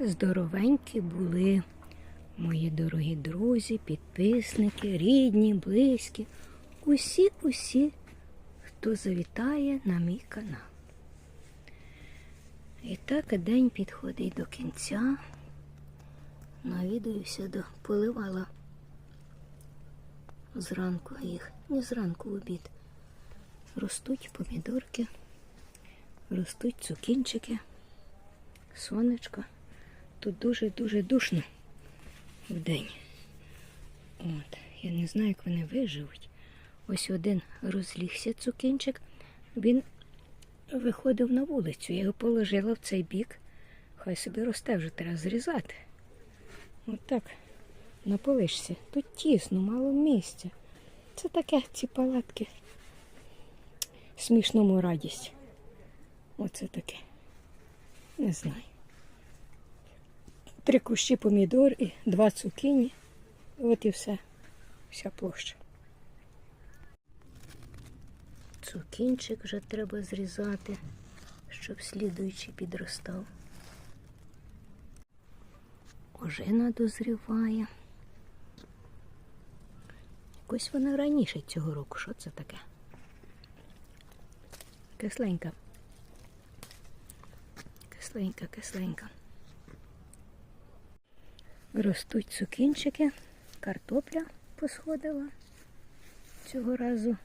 Здоровенькі були мої дорогі друзі, підписники, рідні, близькі, усі, усі, хто завітає на мій канал. І так день підходить до кінця. Навідуюся до поливала зранку їх, не зранку в обід. Ростуть помідорки, ростуть цукінчики, сонечко. Тут дуже-дуже душно в день. От, я не знаю, як вони виживуть. Ось один розлігся цукінчик, він виходив на вулицю. Я його положила в цей бік. Хай собі росте, вже треба зрізати. От так, на полишці. Тут тісно, мало місця. Це таке, ці палатки. Смішному радість. Оце таке. Не знаю. Три кущі помідор і два цукіні. От і все. Вся площа. Цукінчик вже треба зрізати, щоб слідуючий підростав. Ожина дозріває. Якось вона раніше цього року. Що це таке? Кисленька. Кисленька, кисленька. Ростуть цукінчики, картопля посходила цього разу.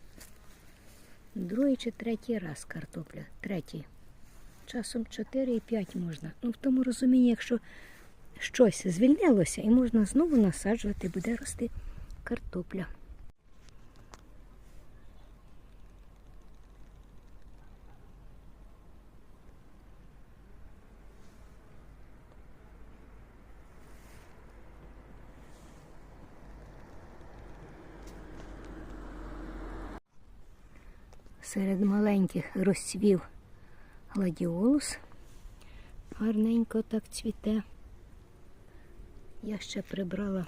Другий чи третій раз картопля. Третій. Часом 4 і 5 можна. Ну, в тому розумінні, якщо щось звільнилося і можна знову насаджувати, буде рости картопля. Серед маленьких розцвів гладіолус. Гарненько так цвіте. Я ще прибрала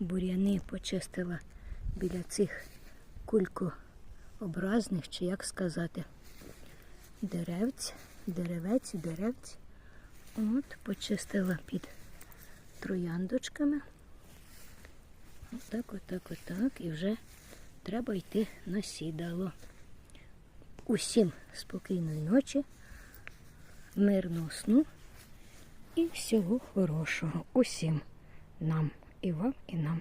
бур'яни, почистила біля цих кулькообразних, чи як сказати, деревць, деревець, деревць. От, почистила під трояндочками. Отак, отак, отак. І вже треба йти на сідало. Усім спокійної ночі, мирного сну і всього хорошого. Усім нам, і вам, і нам.